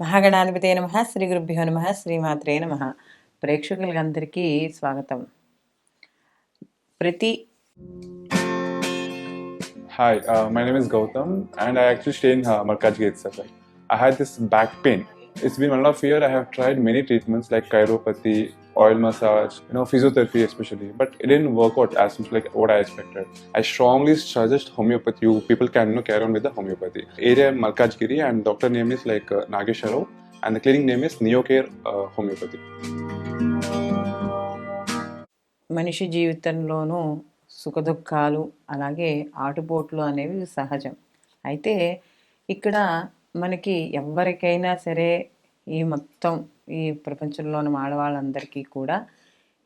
మహాగణాధిపతే నమ శ్రీ గురుభ్యో నమ శ్రీమాత్రే నమ ప్రేక్షకులందరికీ స్వాగతం ప్రతి hi my name is Gautam and I actually stay in Markaz gate sir I had this back pain it's been one of year I have tried many treatments like chiropathy tried many treatments like chiropathy, oil massage, you know, physiotherapy especially, but it didn't work out as much like what I expected. I strongly suggest homeopathy. You people can you know, carry on with the homeopathy. Area Malkajgiri and doctor name is like uh, Nagesh Rao, and the clinic name is Neocare uh, Homeopathy. మనిషి జీవితంలోనూ సుఖదుఖాలు అలాగే ఆటుపోట్లు అనేవి సహజం అయితే ఇక్కడ మనకి ఎవరికైనా సరే ఈ మొత్తం ఈ ప్రపంచంలోని ఆడవాళ్ళందరికీ కూడా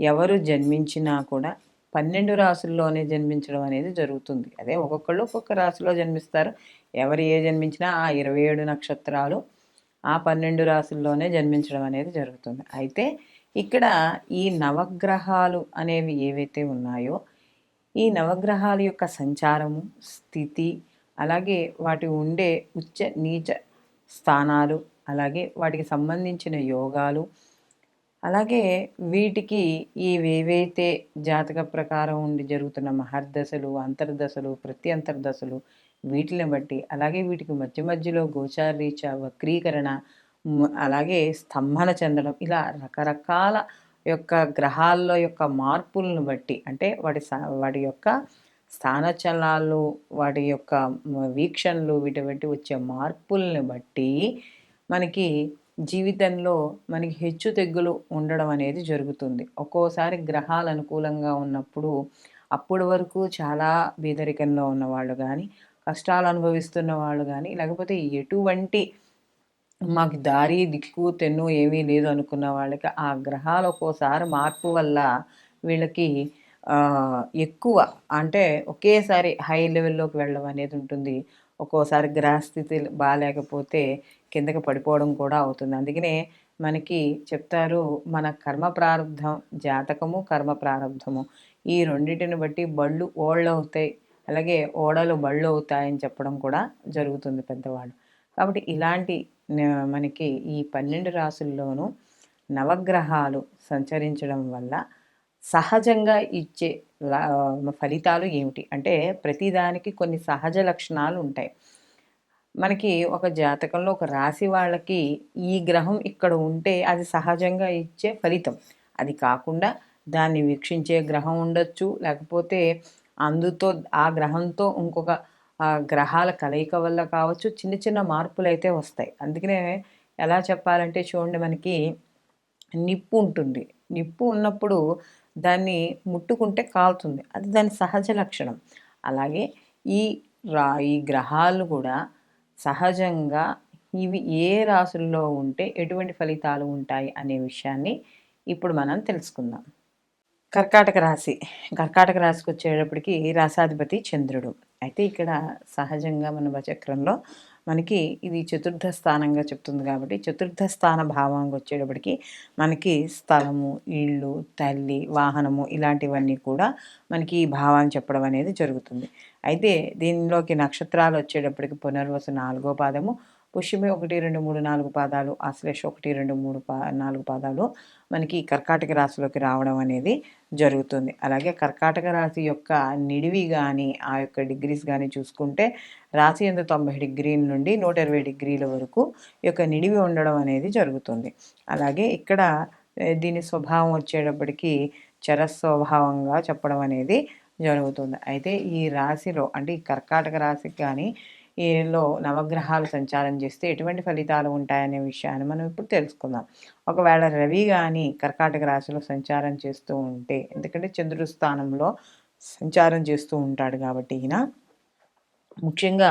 ఎవరు జన్మించినా కూడా పన్నెండు రాసుల్లోనే జన్మించడం అనేది జరుగుతుంది. అదే ఒక్కొక్కళ్ళు ఒక్కొక్క రాశిలో జన్మిస్తారు. ఎవరు ఏ జన్మించినా ఆ ఇరవై ఏడు నక్షత్రాలు ఆ పన్నెండు రాసుల్లోనే జన్మించడం అనేది జరుగుతుంది. అయితే ఇక్కడ ఈ నవగ్రహాలు అనేవి ఏవైతే ఉన్నాయో ఈ నవగ్రహాల యొక్క సంచారము స్థితి అలాగే వాటి ఉండే ఉచ్చ నీచ స్థానాలు అలాగే వాటికి సంబంధించిన యోగాలు. అలాగే వీటికి ఈ ఏవైతే జాతక ప్రకారం ఉండి జరుగుతున్న మహర్దశలు అంతర్దశలు ప్రతి అంతర్దశలు వీటిని బట్టి అలాగే వీటికి మధ్య మధ్యలో గోచారీచ వక్రీకరణ అలాగే స్తంభన చెందడం ఇలా రకరకాల యొక్క గ్రహాల్లో యొక్క మార్పులను బట్టి అంటే వాటి వాటి యొక్క స్థానచలాలు వాటి యొక్క వీక్షణలు వీటి బట్టి వచ్చే మార్పుల్ని బట్టి మనకి జీవితంలో మనకి హెచ్చు తెగ్గులు ఉండడం అనేది జరుగుతుంది. ఒక్కోసారి గ్రహాలు అనుకూలంగా ఉన్నప్పుడు అప్పటి వరకు చాలా బీదరికంలో ఉన్నవాళ్ళు కానీ కష్టాలు అనుభవిస్తున్న వాళ్ళు కానీ లేకపోతే ఎటువంటి మాకు దారి దిక్కు తెన్ను ఏమీ లేదు అనుకున్న వాళ్ళకి ఆ గ్రహాలు ఒక్కోసారి మార్పు వల్ల వీళ్ళకి ఎక్కువ అంటే ఒకేసారి హై లెవెల్లోకి వెళ్ళడం అనేది ఉంటుంది. ఒక్కోసారి గ్రహస్థితి బాగాలేకపోతే కిందకి పడిపోవడం కూడా అవుతుంది. అందుకనే మనకి చెప్తారు మన కర్మ ప్రారంధం జాతకము కర్మ ప్రారంధము ఈ రెండింటిని బట్టి బళ్ళు ఓళ్ళు అవుతాయి అలాగే ఓడలు బళ్ళు అవుతాయని చెప్పడం కూడా జరుగుతుంది పెద్దవాళ్ళు. కాబట్టి ఇలాంటి మనకి ఈ పన్నెండు రాసుల్లోనూ నవగ్రహాలు సంచరించడం వల్ల సహజంగా ఇచ్చే లా- ఫలితాలు ఏమిటి? అంటే ప్రతిదానికి కొన్ని సహజ లక్షణాలు ఉంటాయి. మనకి ఒక జాతకంలో ఒక రాశి వాళ్ళకి ఈ గ్రహం ఇక్కడ ఉంటే అది సహజంగా ఇచ్చే ఫలితం. అది కాకుండా దాన్ని వీక్షించే గ్రహం ఉండొచ్చు లేకపోతే అందుతో ఆ గ్రహంతో ఇంకొక ఆ, గ్రహాల కలయిక వల్ల కావచ్చు చిన్న చిన్న మార్పులు అయితే వస్తాయి. అందుకనే ఎలా చెప్పాలంటే చూడండి మనకి నిప్పు ఉంటుంది. నిప్పు ఉన్నప్పుడు దాన్ని ముట్టుకుంటే కాలుతుంది. అది దాని సహజ లక్షణం. అలాగే ఈ రా ఈ గ్రహాలు కూడా సహజంగా ఇవి ఏ రాసుల్లో ఉంటే ఎటువంటి ఫలితాలు ఉంటాయి అనే విషయాన్ని ఇప్పుడు మనం తెలుసుకుందాం. కర్కాటక రాశి. కర్కాటక రాశికి వచ్చేటప్పటికి రాసాధిపతి చంద్రుడు. అయితే ఇక్కడ సహజంగా మన వచక్రంలో మనకి ఇది చతుర్థ స్థానంగా చెప్తుంది కాబట్టి చతుర్థ స్థాన భావంగా వచ్చేటప్పటికి మనకి స్థలము ఇళ్ళు తల్లి వాహనము ఇలాంటివన్నీ కూడా మనకి ఈ భావాన్ని చెప్పడం అనేది జరుగుతుంది. అయితే దీనిలోకి నక్షత్రాలు వచ్చేటప్పటికి పునర్వసు నాలుగో పాదము పుష్యమి ఒకటి రెండు మూడు నాలుగు పాదాలు ఆశ్లేష ఒకటి రెండు మూడు పా నాలుగు పాదాలు మనకి కర్కాటక రాశిలోకి రావడం అనేది జరుగుతుంది. అలాగే కర్కాటక రాశి యొక్క నిడివి కానీ ఆ యొక్క డిగ్రీస్ కానీ చూసుకుంటే రాశి ఎందు తొంభై డిగ్రీల నుండి నూట ఇరవై డిగ్రీల వరకు యొక్క నిడివి ఉండడం అనేది జరుగుతుంది. అలాగే ఇక్కడ దీని స్వభావం వచ్చేటప్పటికి చర స్వభావంగా చెప్పడం అనేది జరుగుతుంది. అయితే ఈ రాశిలో అంటే ఈ కర్కాటక రాశికి కానీ ఈలో నవగ్రహాలు సంచారం చేస్తే ఎటువంటి ఫలితాలు ఉంటాయనే విషయాన్ని మనం ఇప్పుడు తెలుసుకుందాం. ఒకవేళ రవి కానీ కర్కాటక రాశిలో సంచారం చేస్తూ ఉంటే ఎందుకంటే చంద్రుడు స్థానంలో సంచారం చేస్తూ ఉంటాడు కాబట్టి ఈయన ముఖ్యంగా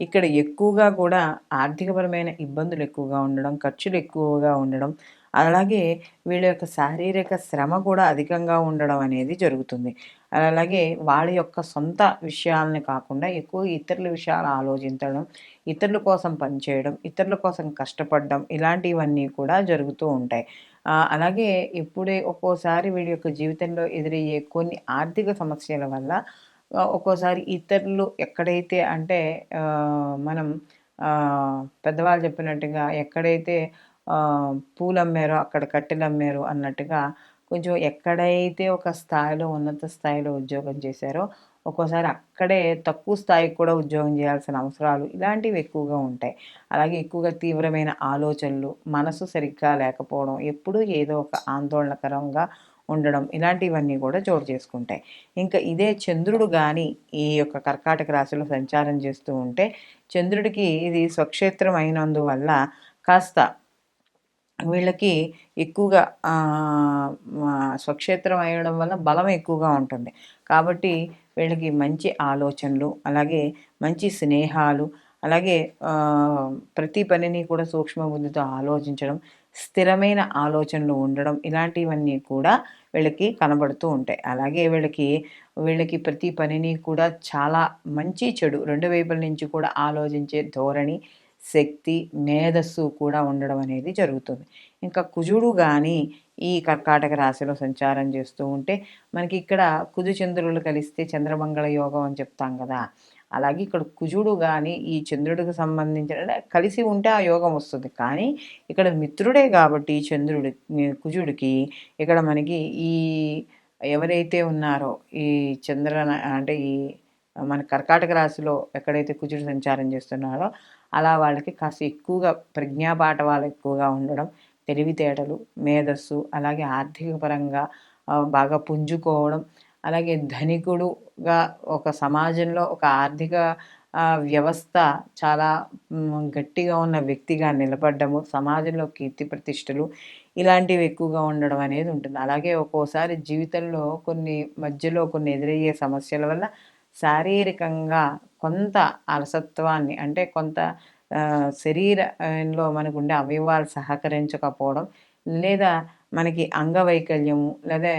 ఇక్కడ ఎక్కువగా కూడా ఆర్థికపరమైన ఇబ్బందులు ఎక్కువగా ఉండడం ఖర్చులు ఎక్కువగా ఉండడం అలాగే వీళ్ళ యొక్క శారీరక శ్రమ కూడా అధికంగా ఉండడం అనేది జరుగుతుంది. అలాగే వాళ్ళ యొక్క సొంత విషయాలని కాకుండా ఎక్కువ ఇతరుల విషయాలు ఆలోచించడం ఇతరుల కోసం పనిచేయడం ఇతరుల కోసం కష్టపడడం ఇలాంటివన్నీ కూడా జరుగుతూ ఉంటాయి. అలాగే ఇప్పుడే ఒక్కోసారి వీడి యొక్క జీవితంలో ఎదురయ్యే కొన్ని ఆర్థిక సమస్యల వల్ల ఒక్కోసారి ఇతరులు ఎక్కడైతే అంటే మనం పెద్దవాళ్ళు చెప్పినట్టుగా ఎక్కడైతే పూలు అమ్మారో అక్కడ కట్టెలు అమ్మారు అన్నట్టుగా కొంచెం ఎక్కడైతే ఒక స్థాయిలో ఉన్నత స్థాయిలో ఉద్యోగం చేశారో ఒక్కోసారి అక్కడే తక్కువ స్థాయికి కూడా ఉద్యోగం చేయాల్సిన అవసరాలు ఇలాంటివి ఎక్కువగా ఉంటాయి. అలాగే ఎక్కువగా తీవ్రమైన ఆలోచనలు మనసు సరిగ్గా లేకపోవడం ఎప్పుడూ ఏదో ఒక ఆందోళనకరంగా ఉండడం ఇలాంటివన్నీ కూడా చోటు చేసుకుంటాయి. ఇంకా ఇదే చంద్రుడు కానీ ఈ యొక్క కర్కాటక రాశిలో సంచారం చేస్తూ ఉంటే చంద్రుడికి ఇది స్వక్షేత్రం అయినందువల్ల కాస్త వీళ్ళకి ఎక్కువగా స్వక్షేత్రం అయ్యడం వల్ల బలం ఎక్కువగా ఉంటుంది. కాబట్టి వీళ్ళకి మంచి ఆలోచనలు అలాగే మంచి స్నేహాలు అలాగే ప్రతి పనిని కూడా సూక్ష్మ బుద్ధితో ఆలోచించడం స్థిరమైన ఆలోచనలు ఉండడం ఇలాంటివన్నీ కూడా వీళ్ళకి కనబడుతూ ఉంటాయి. అలాగే వీళ్ళకి వీళ్ళకి ప్రతి పనిని కూడా చాలా మంచి చెడు రెండు వైపుల నుంచి కూడా ఆలోచించే ధోరణి శక్తి మేధస్సు కూడా ఉండడం అనేది జరుగుతుంది. ఇంకా కుజుడు కానీ ఈ కర్కాటక రాశిలో సంచారం చేస్తూ ఉంటే మనకి ఇక్కడ కుజు చంద్రులు కలిస్తే చంద్రమంగళ యోగం అని చెప్తాం కదా. అలాగే ఇక్కడ కుజుడు కానీ ఈ చంద్రుడికి సంబంధించిన కలిసి ఉంటే ఆ యోగం వస్తుంది. కానీ ఇక్కడ మిత్రుడే కాబట్టి చంద్రుడి కుజుడికి ఇక్కడ మనకి ఈ ఎవరైతే ఉన్నారో ఈ చంద్ర అంటే ఈ మన కర్కాటక రాశిలో ఎక్కడైతే కుజుడు సంచారం చేస్తున్నారో అలా వాళ్ళకి కాస్త ఎక్కువగా ప్రజ్ఞాపాఠవాలు ఎక్కువగా ఉండడం తెలివితేటలు మేధస్సు అలాగే ఆర్థిక పరంగా బాగా పుంజుకోవడం అలాగే ధనికుడుగా ఒక సమాజంలో ఒక ఆర్థిక వ్యవస్థ చాలా గట్టిగా ఉన్న వ్యక్తిగా నిలబడ్డము సమాజంలో కీర్తి ప్రతిష్టలు ఇలాంటివి ఎక్కువగా ఉండడం అనేది ఉంటుంది. అలాగే ఒక్కోసారి జీవితంలో కొన్ని మధ్యలో కొన్ని ఎదురయ్యే సమస్యల వల్ల శారీరకంగా కొంత అలసత్వాన్ని అంటే కొంత శరీరంలో మనకు ఉండే అవయవాలు సహకరించకపోవడం లేదా మనకి అంగవైకల్యము లేదా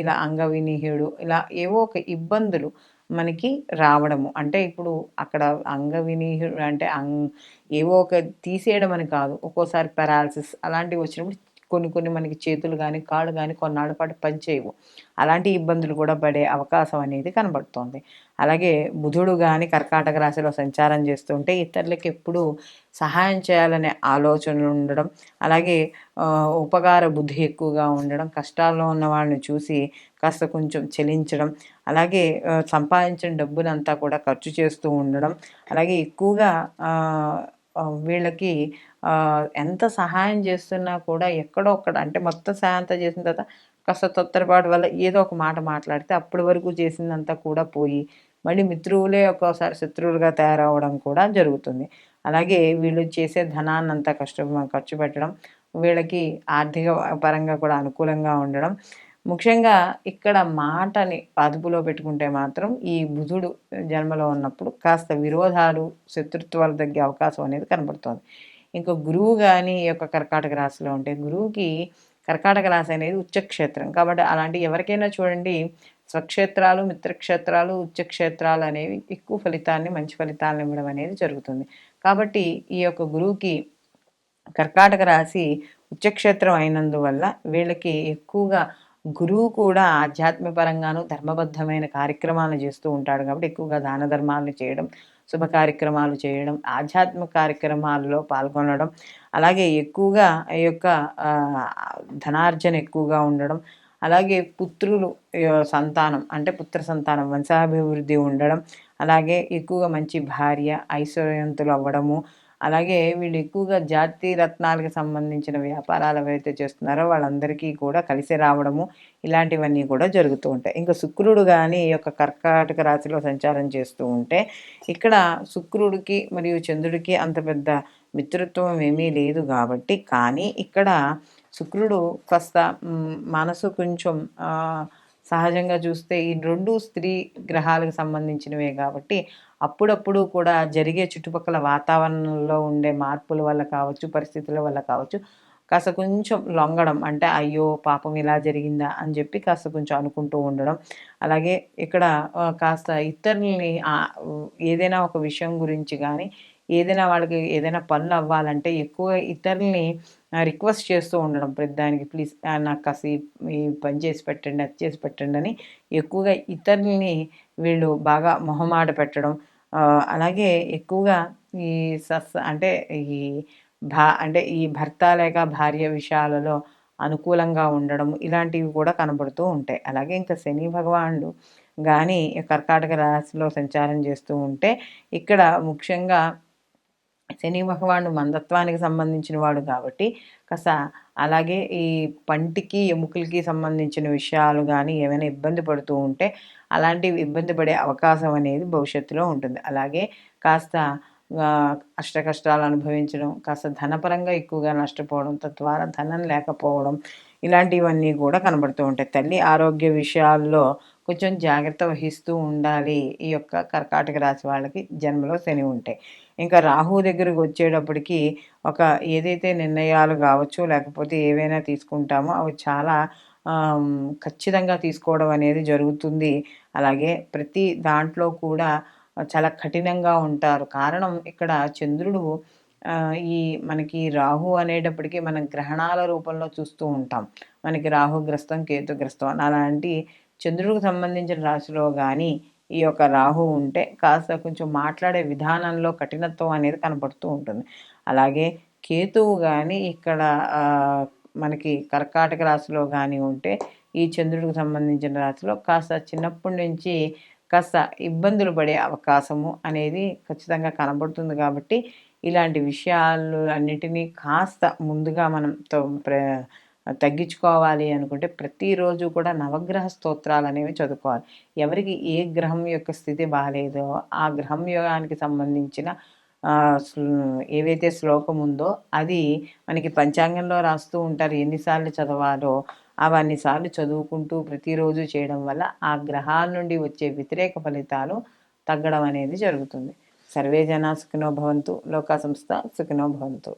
ఇలా అంగవినిహుడు ఇలా ఏవో ఒక ఇబ్బందులు మనకి రావడము. అంటే ఇప్పుడు అక్కడ అంగవినిహుడు అంటే అంగ్ ఏవో ఒక తీసేయడం అని కాదు. ఒక్కోసారి పెరాలసిస్ అలాంటివి వచ్చినప్పుడు కొన్ని కొన్ని మనకి చేతులు కానీ కాళ్ళు కానీ కొన్నాళ్ళ పాటు పనిచేయవు. అలాంటి ఇబ్బందులు కూడా పడే అవకాశం అనేది కనబడుతోంది. అలాగే బుధుడు కానీ కర్కాటక రాశిలో సంచారం చేస్తుంటే ఇతరులకు ఎప్పుడు సహాయం చేయాలనే ఆలోచనలు ఉండడం అలాగే ఉపకార బుద్ధి ఎక్కువగా ఉండడం కష్టాల్లో ఉన్న వాళ్ళని చూసి కాస్త కొంచెం చెలించడం అలాగే సంపాదించిన డబ్బునంతా కూడా ఖర్చు చేస్తూ ఉండడం అలాగే ఎక్కువగా వీళ్ళకి ఎంత సహాయం చేస్తున్నా కూడా ఎక్కడో ఒక్కడ అంటే మొత్తం సహాయం చేసిన తర్వాత కాస్త తొత్తరపాటు వల్ల ఏదో ఒక మాట మాట్లాడితే అప్పటి వరకు చేసిందంతా కూడా పోయి మళ్ళీ మిత్రువులే ఒక్కోసారి శత్రువులుగా తయారవడం కూడా జరుగుతుంది. అలాగే వీళ్ళు చేసే ధనాన్నంతా కష్టం ఖర్చు పెట్టడం వీళ్ళకి ఆర్థిక పరంగా కూడా అనుకూలంగా ఉండడం ముఖ్యంగా ఇక్కడ మాటని అదుపులో పెట్టుకుంటే మాత్రం ఈ బుధుడు జన్మలో ఉన్నప్పుడు కాస్త విరోధాలు శత్రుత్వాలు తగ్గే అవకాశం అనేది కనబడుతుంది. ఇంకా గురువు కానీ ఈ యొక్క కర్కాటక రాశిలో ఉంటే గురువుకి కర్కాటక రాశి అనేది ఉచ్చక్షేత్రం. కాబట్టి అలాంటి ఎవరికైనా చూడండి స్వక్షేత్రాలు మిత్రక్షేత్రాలు ఉచ్చక్షేత్రాలు అనేవి ఎక్కువ ఫలితాన్ని మంచి ఫలితాలను ఇవ్వడం అనేది జరుగుతుంది. కాబట్టి ఈ యొక్క గురువుకి కర్కాటక రాశి ఉచ్చక్షేత్రం అయినందువల్ల వీళ్ళకి ఎక్కువగా గురువు కూడా ఆధ్యాత్మపరంగాను ధర్మబద్ధమైన కార్యక్రమాలను చేస్తూ ఉంటాడు కాబట్టి ఎక్కువగా దాన ధర్మాలను చేయడం శుభ కార్యక్రమాలు చేయడం ఆధ్యాత్మిక కార్యక్రమాల్లో పాల్గొనడం అలాగే ఎక్కువగా ఈ యొక్క ధనార్జన ఎక్కువగా ఉండడం అలాగే పుత్రులు సంతానం అంటే పుత్ర సంతానం వంశాభివృద్ధి ఉండడం అలాగే ఎక్కువగా మంచి భార్య ఐశ్వర్యవంతులు అవ్వడము అలాగే వీళ్ళు ఎక్కువగా జాతి రత్నాలకు సంబంధించిన వ్యాపారాలు ఏవైతే చేస్తున్నారో వాళ్ళందరికీ కూడా కలిసి రావడము ఇలాంటివన్నీ కూడా జరుగుతూ ఉంటాయి. ఇంకా శుక్రుడు కానీ ఈ యొక్క కర్కాటక రాశిలో సంచారం చేస్తూ ఉంటే ఇక్కడ శుక్రుడికి మరియు చంద్రుడికి అంత పెద్ద మిత్రత్వం ఏమీ లేదు కాబట్టి కానీ ఇక్కడ శుక్రుడు కాస్త మనసు కొంచెం సహజంగా చూస్తే ఈ రెండు స్త్రీ గ్రహాలకు సంబంధించినవే కాబట్టి అప్పుడప్పుడు కూడా జరిగే చుట్టుపక్కల వాతావరణంలో ఉండే మార్పుల వల్ల కావచ్చు పరిస్థితుల వల్ల కావచ్చు కాస్త కొంచెం లొంగడం అంటే అయ్యో పాపం ఇలా జరిగిందా అని చెప్పి కాస్త కొంచెం అనుకుంటూ ఉండడం. అలాగే ఇక్కడ కాస్త ఇతరుల్ని ఏదైనా ఒక విషయం గురించి కానీ ఏదైనా వాళ్ళకి ఏదైనా పనులు అవ్వాలంటే ఎక్కువ ఇతరుల్ని రిక్వెస్ట్ చేస్తూ ఉండడం ప్రతిదానికి ప్లీజ్ నాకు కాసి ఈ పని చేసి పెట్టండి అది చేసి పెట్టండి అని ఎక్కువగా ఇతరుల్ని వీళ్ళు బాగా మొహమాట పెట్టడం. అలాగే ఎక్కువగా ఈ సస్ అంటే ఈ భా అంటే ఈ భర్త లేక భార్య విషయాలలో అనుకూలంగా ఉండడం ఇలాంటివి కూడా కనబడుతూ ఉంటాయి. అలాగే ఇంకా శని భగవానుడు కానీ కర్కాటక రాశిలో సంచారం చేస్తూ ఉంటే ఇక్కడ ముఖ్యంగా శని భగవానుడు మందత్వానికి సంబంధించిన వాడు కాబట్టి కాస్త అలాగే ఈ పంటికి ఎముకలకి సంబంధించిన విషయాలు కానీ ఏమైనా ఇబ్బంది పడుతూ ఉంటే అలాంటివి ఇబ్బంది పడే అవకాశం అనేది భవిష్యత్తులో ఉంటుంది. అలాగే కాస్త అష్ట కష్టాలు అనుభవించడం కాస్త ధనపరంగా ఎక్కువగా నష్టపోవడం తద్వారా ధనం లేకపోవడం ఇలాంటివన్నీ కూడా కనబడుతూ ఉంటాయి. తల్లి ఆరోగ్య విషయాల్లో కొంచెం జాగ్రత్త వహిస్తూ ఉండాలి. ఈ యొక్క కర్కాటక రాశి వాళ్ళకి జన్మలో శని ఉంటాయి ఇంకా రాహు దగ్గరకు వచ్చేటప్పటికి ఒక ఏదైతే నిర్ణయాలు కావచ్చు లేకపోతే ఏవైనా తీసుకుంటామో అవి చాలా ఖచ్చితంగా తీసుకోవడం అనేది జరుగుతుంది. అలాగే ప్రతి దాంట్లో కూడా చాలా కఠినంగా ఉంటారు. కారణం ఇక్కడ చంద్రుడు ఈ మనకి రాహు అనేటప్పటికీ మనం గ్రహణాల రూపంలో చూస్తూ ఉంటాం. మనకి రాహుగ్రస్తం కేతుగ్రస్తం అలాంటి చంద్రుడికి సంబంధించిన రాశిలో కానీ ఈ యొక్క రాహు ఉంటే కాస్త కొంచెం మాట్లాడే విధానంలో కఠినత్వం అనేది కనపడుతూ ఉంటుంది. అలాగే కేతువు కానీ ఇక్కడ మనకి కర్కాటక రాశిలో కానీ ఉంటే ఈ చంద్రుడికి సంబంధించిన రాశిలో కాస్త చిన్నప్పటి నుంచి కాస్త ఇబ్బందులు పడే అవకాశము అనేది ఖచ్చితంగా కనబడుతుంది కాబట్టి ఇలాంటి విషయాలు అన్నిటినీ కాస్త ముందుగా మనం తో- ప్ర- తగ్గించుకోవాలి అనుకుంటే ప్రతిరోజు కూడా నవగ్రహ స్తోత్రాలు అనేవి చదువుకోవాలి. ఎవరికి ఏ గ్రహం యొక్క స్థితి బాగాలేదో ఆ గ్రహం యోగానికి సంబంధించిన ఏవైతే శ్లోకం ఉందో అది మనకి పంచాంగంలో రాస్తూ ఉంటారు ఎన్నిసార్లు చదవాలో అవి చదువుకుంటూ ప్రతిరోజు చేయడం వల్ల ఆ గ్రహాల నుండి వచ్చే వ్యతిరేక ఫలితాలు తగ్గడం అనేది జరుగుతుంది. సర్వే జనా సుఖినో భవంతు. లోకా సంస్థ సుఖినో భవంతు.